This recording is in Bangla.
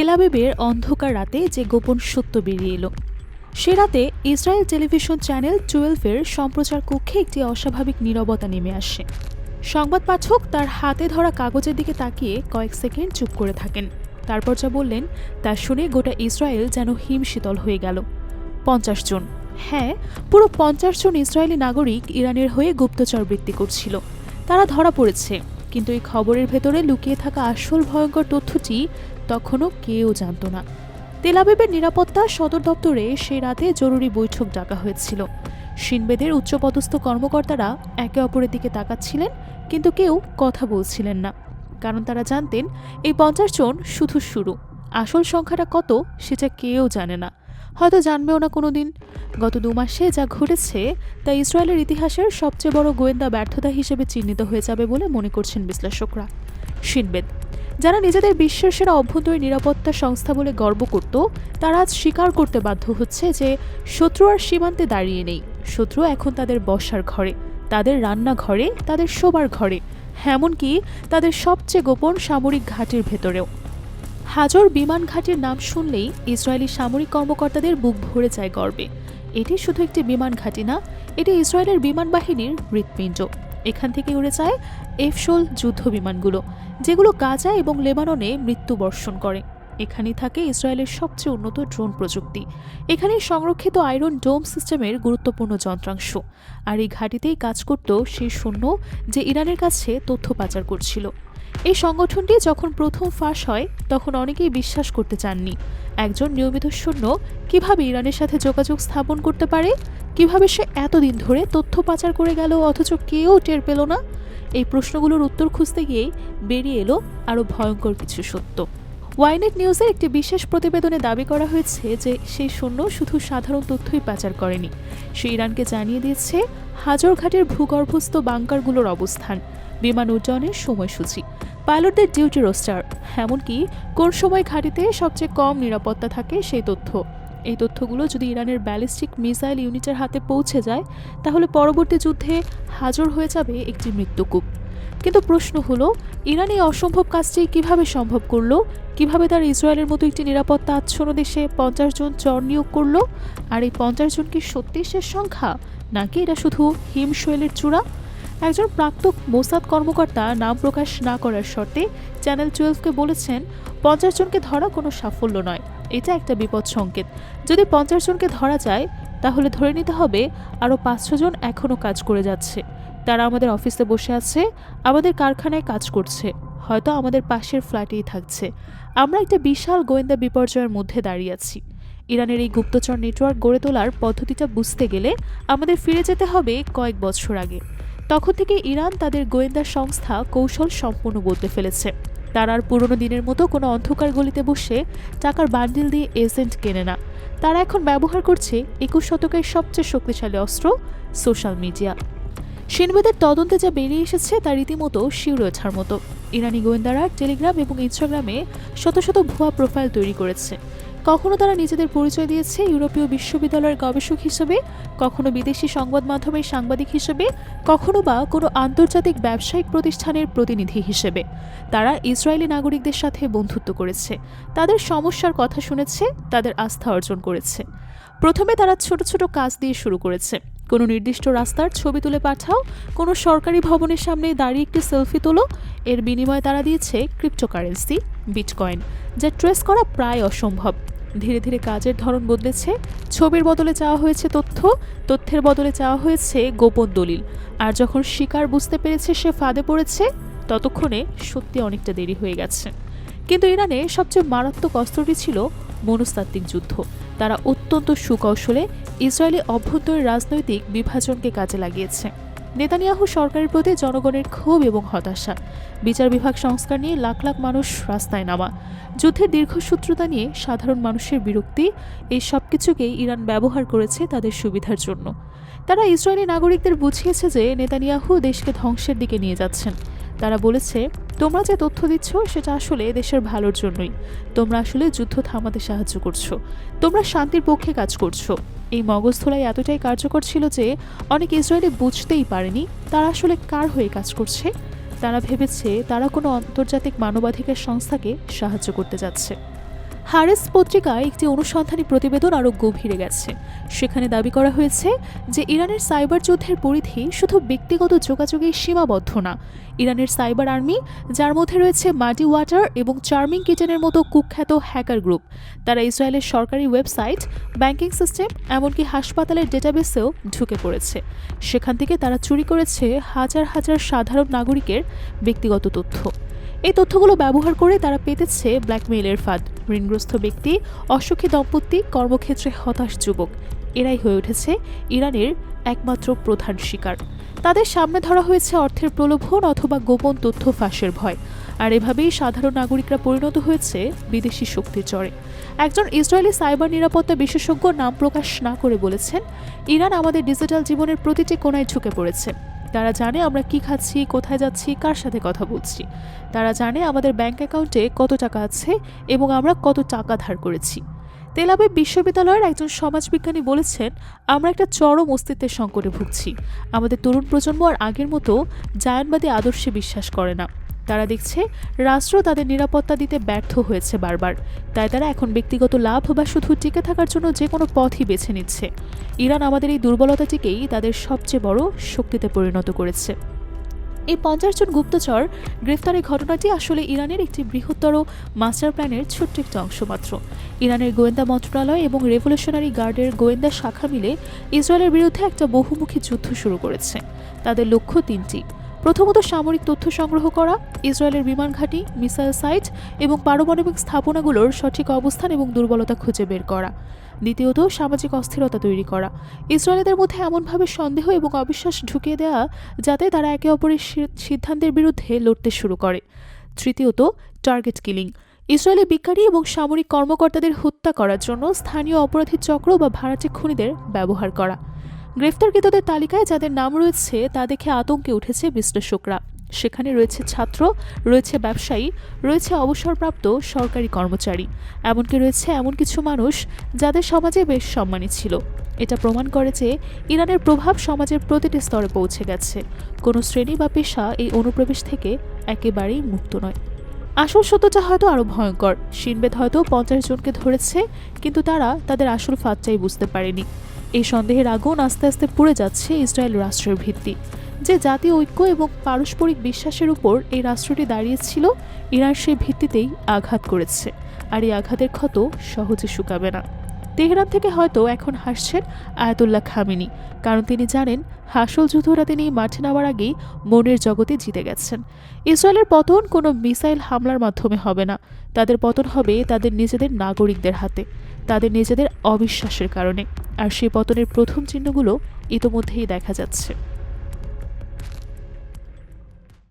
তেলাবিবের অন্ধকার রাতে যে গোপন সত্য বেরিয়ে এলো। সে রাতে ইসরায়েল টেলিভিশন চ্যানেল টুয়েলভের সম্প্রচার কক্ষে একটি অস্বাভাবিক নীরবতা নেমে আসে। সংবাদ পাঠক তার হাতে ধরা কাগজের দিকে তাকিয়ে কয়েক সেকেন্ড চুপ করে থাকেন। তারপর যা বললেন, তা শুনে গোটা ইসরায়েল যেন হিমশীতল হয়ে গেল। পঞ্চাশ জন। হ্যাঁ পুরো পঞ্চাশ জন ইসরায়েলি নাগরিক ইরানের হয়ে গুপ্তচর বৃত্তি করছিল। তারা ধরা পড়েছে, কিন্তু এই খবরের ভেতরে লুকিয়ে থাকা আসল ভয়ঙ্কর তথ্যটি তখনও কেউ জানত না। তেলাবিবের নিরাপত্তা সদর দপ্তরে সে রাতে জরুরি বৈঠক ডাকা হয়েছিল। সিনবেদের উচ্চপদস্থ কর্মকর্তারা একে অপরের দিকে তাকাচ্ছিলেন, কিন্তু কেউ কথা বলছিলেন না। কারণ তারা জানতেন, এই পঞ্চাশ জন শুধু শুরু। আসল সংখ্যাটা কত, সেটা কেউ জানে না। হয়তো জানবেও না কোনো দিন গত দু মাসে যা ঘটেছে, তা ইসরায়েলের ইতিহাসের সবচেয়ে বড় গোয়েন্দা ব্যর্থতা হিসেবে চিহ্নিত হয়ে যাবে বলে মনে করছেন বিশ্লেষকরা। সিনবেদ যারা নিজেদের বিশ্বের সেরা অভ্যন্তরীণ নিরাপত্তা সংস্থা বলে গর্ব করত, তারা আজ স্বীকার করতে বাধ্য হচ্ছে যে শত্রু আর সীমান্তে দাঁড়িয়ে নেই। শত্রু এখন তাদের বসার ঘরে, তাদের রান্নাঘরে, তাদের শোবার ঘরে, এমনকি তাদের সবচেয়ে গোপন সামরিক ঘাটির ভেতরেও। হাজর বিমান ঘাটির নাম শুনলেই ইসরায়েলি সামরিক কর্মকর্তাদের বুক ভরে যায় গর্বে। এটি শুধু একটি বিমান ঘাঁটি না, এটি ইসরায়েলের বিমান বাহিনীর হৃৎপিণ্ড। এখান থেকে উড়ে যায় এফসোল যুদ্ধ বিমানগুলো, যেগুলো গাজা এবং লেবাননে মৃত্যু বর্ষণ করে। এখানেই থাকে ইসরায়েলের সবচেয়ে উন্নত ড্রোন প্রযুক্তি। এখানে সংরক্ষিত আয়রন ডোম সিস্টেমের গুরুত্বপূর্ণ যন্ত্রাংশ। আর এই ঘাটিতেই কাজ করত সেই সৈন্য যে ইরানের কাছে তথ্য পাচার করছিল। এই সংগঠনটি যখন প্রথম ফাঁস হয়, তখন অনেকেই বিশ্বাস করতে চাননি। একজন নিয়মিত সৈন্য কীভাবে ইরানের সাথে যোগাযোগ স্থাপন করতে পারে? কীভাবে সে এতদিন ধরে তথ্য পাচার করে গেল অথচ কেউ টের পেল না? এই প্রশ্নগুলোর উত্তর খুঁজতে গিয়েই বেরিয়ে এলো আরও ভয়ঙ্কর কিছু সত্য। ওয়াইনেট নিউজের একটি বিশেষ প্রতিবেদনে দাবি করা হয়েছে যে, সেই সৈন্য শুধু সাধারণ তথ্যই পাচার করেনি। সে ইরানকে জানিয়ে দিয়েছে, হাজরঘাটের ভূগর্ভস্থ বাংকারগুলোর অবস্থান। বিমান উড্ডয়নের সময়সূচি। পাইলটদের ডিউটি রোস্টার। এমনকি কোন সময় ঘাটিতে সবচেয়ে কম নিরাপত্তা থাকে সেই তথ্য। এই তথ্যগুলো যদি ইরানের ব্যালিস্টিক মিসাইল ইউনিটের হাতে পৌঁছে যায়, তাহলে পরবর্তী যুদ্ধে হাজর হয়ে যাবে একটি মৃত্যুকূপ কিন্তু প্রশ্ন হলো, ইরান এই অসম্ভব কাজটি কীভাবে সম্ভব করল? কীভাবে তার ইসরায়েলের মতো একটি নিরাপত্তা আচ্ছন্ন দেশে পঞ্চাশ জন চর নিয়োগ করল? আর এই পঞ্চাশ জন কি সত্যি সংখ্যা? নাকি এটা শুধু হিমশৈলের চূড়া? একজন প্রাক্তক মোসাদ কর্মকর্তা নাম প্রকাশ না করার শর্তে চ্যানেল টুয়েলভকে বলেছেন, পঞ্চাশ জনকে ধরা কোনো সাফল্য নয়। এটা একটা বিপদ সংকেত। যদি পঞ্চাশ জনকে ধরা যায়, তাহলে ধরে নিতে হবে আরও পাঁচশো জন এখনও কাজ করে যাচ্ছে। তারা আমাদের অফিসে বসে আছে, আমাদের কারখানায় কাজ করছে। হয়তো আমাদের পাশের ফ্ল্যাটেই থাকছে। আমরা একটা বিশাল গোয়েন্দা বিপর্যয়ের মধ্যে দাঁড়িয়ে আছি। ইরানের এই গুপ্তচর নেটওয়ার্ক গড়ে তোলার পদ্ধতিটা বুঝতে গেলে আমাদের ফিরে যেতে হবে কয়েক বছর আগে। তখন থেকে ইরান তাদের গোয়েন্দা সংস্থা কৌশল সম্পূর্ণ বদলে ফেলেছে। তারা আর পুরনো দিনের মতো কোনো অন্ধকার গলিতে বসে টাকার বান্ডিল দিয়ে এজেন্ট কেনে না। তারা এখন ব্যবহার করছে একুশ শতকের সবচেয়ে শক্তিশালী অস্ত্র, সোশ্যাল মিডিয়া। সিনবেদের তদন্তে যা বেরিয়ে এসেছে তা রীতিমতো শিউরে ওঠার মতো। ইরানি গোয়েন্দারা টেলিগ্রাম এবং ইনস্টাগ্রামে শত শত ভুয়া প্রোফাইল তৈরি করেছে। কখনো তারা নিজেদের পরিচয় দিয়েছে ইউরোপীয় বিশ্ববিদ্যালয়ের গবেষক হিসেবে, কখনো বিদেশি সংবাদ মাধ্যমের সাংবাদিক হিসেবে, কখনো বা কোনো আন্তর্জাতিক ব্যবসায়িক প্রতিষ্ঠানের প্রতিনিধি হিসেবে। তারা ইসরায়েলি নাগরিকদের সাথে বন্ধুত্ব করেছে। তাদের সমস্যার কথা শুনেছে, তাদের আস্থা অর্জন করেছে। প্রথমে তারা ছোট ছোট কাজ দিয়ে শুরু করেছে। কোনো নির্দিষ্ট রাস্তার ছবি তুলে পাঠাও, কোনো সরকারি ভবনের সামনে দাঁড়িয়ে একটি সেলফি তোলো। এর বিনিময়ে তারা দিয়েছে ক্রিপ্টোকারেন্সি, বিটকয়েন, যা ট্রেস করা প্রায় অসম্ভব। ধীরে ধীরে কাজের ধরন বদলেছে, ছবির বদলে চাওয়া হয়েছে তথ্য, তথ্যের বদলে চাওয়া হয়েছে গোপন দলিল। আর যখন শিকার বুঝতে পেরেছে সে ফাঁদে পড়েছে, ততক্ষণে সত্যি অনেকটা দেরি হয়ে গেছে। কিন্তু ইরানে সবচেয়ে মারাত্মক অস্ত্রটি ছিল মনস্তাত্ত্বিক যুদ্ধ। তারা অত্যন্ত সুকৌশলে ইসরায়েলি অভ্যন্তরীণ রাজনৈতিক বিভাজনকে কাজে লাগিয়েছে। নেতানিয়াহু সরকারের প্রতি জনগণের ক্ষোভ এবং হতাশা। বিচার বিভাগ সংস্কার নিয়ে লাখ লাখ মানুষ রাস্তায় নামা। যুদ্ধের দীর্ঘসূত্রতা নিয়ে সাধারণ মানুষের বিরক্তি, এই সব কিছুকেই ইরান ব্যবহার করেছে তাদের সুবিধার জন্য। তারা ইসরায়েলি নাগরিকদের বুঝিয়েছে যে নেতানিয়াহু দেশকে ধ্বংসের দিকে নিয়ে যাচ্ছেন। তারা বলেছে তোমরা যে তথ্য দিচ্ছ, সেটা আসলে দেশের ভালোর জন্যই। তোমরা আসলে যুদ্ধ থামাতে সাহায্য করছ। তোমরা শান্তির পক্ষে কাজ করছ। এই মগজধোলাই এতটাই কার্যকর ছিল যে, অনেক ইসরায়েলি বুঝতেই পারেনি তারা আসলে কার হয়ে কাজ করছে। তারা ভেবেছে তারা কোনো আন্তর্জাতিক মানবাধিকার সংস্থাকে সাহায্য করতে যাচ্ছে। হারেস পত্রিকায় একটি অনুসন্ধানী প্রতিবেদন আরও গভীরে গেছে। সেখানে দাবি করা হয়েছে যে ইরানের সাইবার যুদ্ধের পরিধি শুধু ব্যক্তিগত যোগাযোগেই সীমাবদ্ধ না। ইরানের সাইবার আর্মি, যার মধ্যে রয়েছে মাটি ওয়াটার এবং চার্মিং কিচেনের মতো কুখ্যাত হ্যাকার গ্রুপ, তারা ইসরায়েলের সরকারি ওয়েবসাইট, ব্যাংকিং সিস্টেম, এমনকি হাসপাতালের ডেটাবেসেও ঢুকে পড়েছে। সেখান থেকে তারা চুরি করেছে হাজার হাজার সাধারণ নাগরিকের ব্যক্তিগত তথ্য। এই তথ্যগুলো ব্যবহার করে তারা পেতেছে ব্ল্যাকমেইলের ফাঁদ। ঋণগ্রস্ত ব্যক্তি, অসুখী দম্পতি, কর্মক্ষেত্রে হতাশ যুবক। এরাই হয়ে উঠেছে ইরানের একমাত্র প্রধান শিকার। তাদের সামনে ধরা হয়েছে অর্থের প্রলোভন অথবা গোপন তথ্য ফাঁসের ভয়। আর এভাবেই সাধারণ নাগরিকরা পরিণত হয়েছে বিদেশি শক্তির চরে একজন ইসরায়েলি সাইবার নিরাপত্তা বিশেষজ্ঞ নাম প্রকাশ না করে বলেছেন, ইরান আমাদের ডিজিটাল জীবনের প্রতিটি কোনায় ঝুঁকে পড়েছে। তারা জানে আমরা কি খাচ্ছি, কোথায় যাচ্ছি, কার সাথে কথা বলছি। তারা জানে আমাদের ব্যাংক অ্যাকাউন্টে কত টাকা আছে এবং আমরা কত টাকা ধার করেছি। তেলাবে বিশ্ববিদ্যালয়ের একজন সমাজবিজ্ঞানী বলেছেন, আমরা একটা চরম অস্তিত্বের সংকটে ভুগছি। আমাদের তরুণ প্রজন্ম আর আগের মতো জায়নবাদী আদর্শে বিশ্বাস করে না। তারা দেখছে রাষ্ট্র তাদের নিরাপত্তা দিতে ব্যর্থ হয়েছে বারবার। তাই তারা এখন ব্যক্তিগত লাভ বা শুধু টিকে থাকার জন্য যে কোনো পথই বেছে নিচ্ছে। ইরান আমাদের এই দুর্বলতাটিকেই তাদের সবচেয়ে বড় শক্তিতে পরিণত করেছে। এই পঞ্চাশ জন গুপ্তচর গ্রেফতারের ঘটনাটি আসলে ইরানের একটি বৃহত্তর মাস্টার প্ল্যানের ছোট্ট একটি অংশ মাত্র। ইরানের গোয়েন্দা মন্ত্রণালয় এবং রেভলিউশনারি গার্ডের গোয়েন্দা শাখা মিলে ইসরায়েলের বিরুদ্ধে একটা বহুমুখী যুদ্ধ শুরু করেছে। তাদের লক্ষ্য তিনটি। প্রথমত সামরিক তথ্য সংগ্রহ করা, ইসরায়েলের বিমান ঘাঁটি, মিসাইল সাইট এবং পারমাণবিক স্থাপনাগুলোর সঠিক অবস্থান এবং দুর্বলতা খুঁজে বের করা। দ্বিতীয়ত, সামাজিক অস্থিরতা তৈরি করা। ইসরায়েলিদের মধ্যে এমনভাবে সন্দেহ এবং অবিশ্বাস ঢুকিয়ে দেওয়া যাতে তারা একে অপরের সিদ্ধান্তের বিরুদ্ধে লড়তে শুরু করে। তৃতীয়ত টার্গেট কিলিং ইসরায়েলি বিজ্ঞানী এবং সামরিক কর্মকর্তাদের হত্যা করার জন্য স্থানীয় অপরাধী চক্র বা ভাড়াটে খুনিদের ব্যবহার করা। গ্রেফতারকৃতদের তালিকায় যাদের নাম রয়েছে, তা দেখে আতঙ্কে উঠেছে বিশ্লেষকরা। সেখানে রয়েছে ছাত্র, রয়েছে ব্যবসায়ী, রয়েছে অবসরপ্রাপ্ত সরকারি কর্মচারী। এমনকি রয়েছে এমন কিছু মানুষ যাদের সমাজে বেশ সম্মানী ছিল। এটা প্রমাণ করে যে ইরানের প্রভাব সমাজের প্রতিটি স্তরে পৌঁছে গেছে। কোনো শ্রেণি বা পেশা এই অনুপ্রবেশ থেকে একেবারেই মুক্ত নয়। আসল সত্যটা হয়তো আরও ভয়ঙ্কর। সিনবেদ হয়তো পঞ্চাশ জনকে ধরেছে, কিন্তু তারা তাদের আসল ফাঁদটাই বুঝতে পারেনি। এই সন্দেহের আগুন আস্তে আস্তে পুড়ে যাচ্ছে ইসরায়েল রাষ্ট্রের ভিত্তি। যে জাতীয় ঐক্য এবং পারস্পরিক বিশ্বাসের উপর এই রাষ্ট্রটি দাঁড়িয়েছিল, ইরান সেই ভিত্তিতেই আঘাত করেছে। আর এই আঘাতের ক্ষত সহজে শুকাবে না। তেহরান থেকে হয়তো এখন হাসছেন আয়াতুল্লাহ খামিনি, কারণ তিনি জানেন, হাসল যুদ্ধরা তিনি মাঠে নামার আগেই মনের জগতে জিতে গেছেন। ইসরায়েলের পতন কোনো মিসাইল হামলার মাধ্যমে হবে না। তাদের পতন হবে তাদের নিজেদের নাগরিকদের হাতে। তাদের নিজেদের অবিশ্বাসের কারণে। আর সেই পতনের প্রথম চিহ্নগুলো ইতোমধ্যেই দেখা যাচ্ছে।